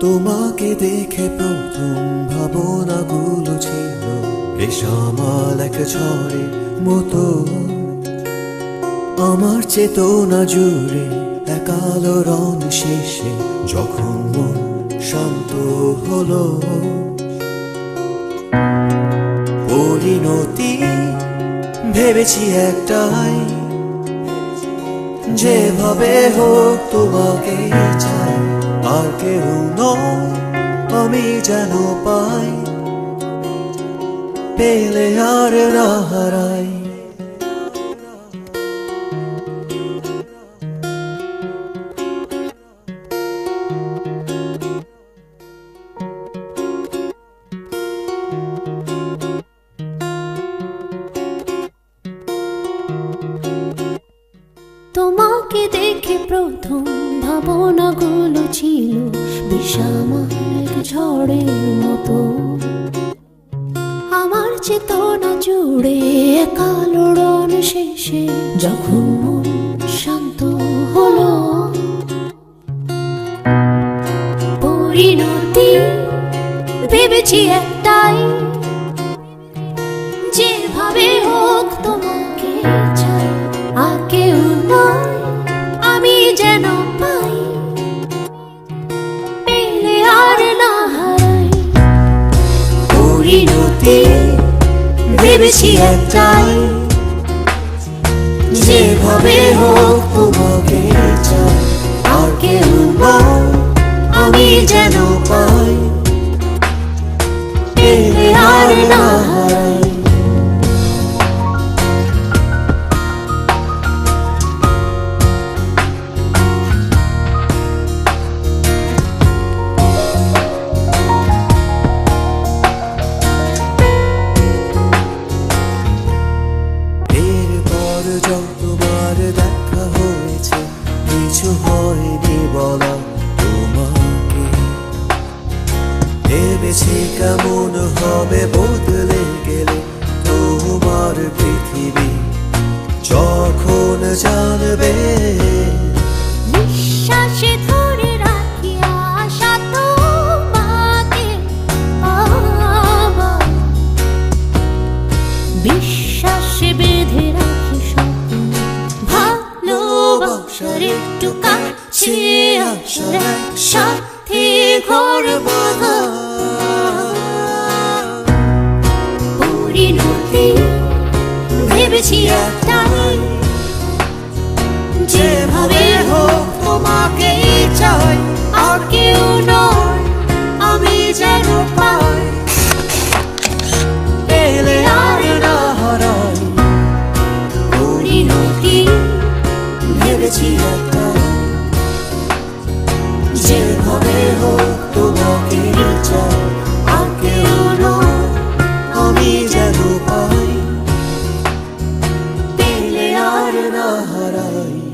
তোমাকে দেখে প্রথম ভাবনাগুলো ছিল। বেসামাল এক ঝড়ে মতো। আমার চেতনা জুড়ে এক রং শেষে যখন মন শান্ত হলো। পরিণতি ভেবেছি একটাই, যেভাবে হোক তোমাকে চাই আর কেউ নয় আমি যেন পাই। পেলে আর না হারাই। তোমাকে দেখে প্রথম ভাবনাগুলো ছিল বিষামাল এক ঝড়ের মতো। আমার চেতনা জুড়ে কালো রণ শেষে যখন শান্ত হলো। পরিণতি ভেবেছি একটাই ভেবেছি একটাই। যেভাবে হোক তোমাকে চাই আর কেউ আমি যেন পাই। আর না বলা তোমাকে ভেবেছি কেমন হবে বদলে গেলে তোমার পৃথিবী যখন জানবে নিঃশ্বাসে। বিশ্বাসে আসার সাথে করব পরিণতি ভেবেছি এক হারাই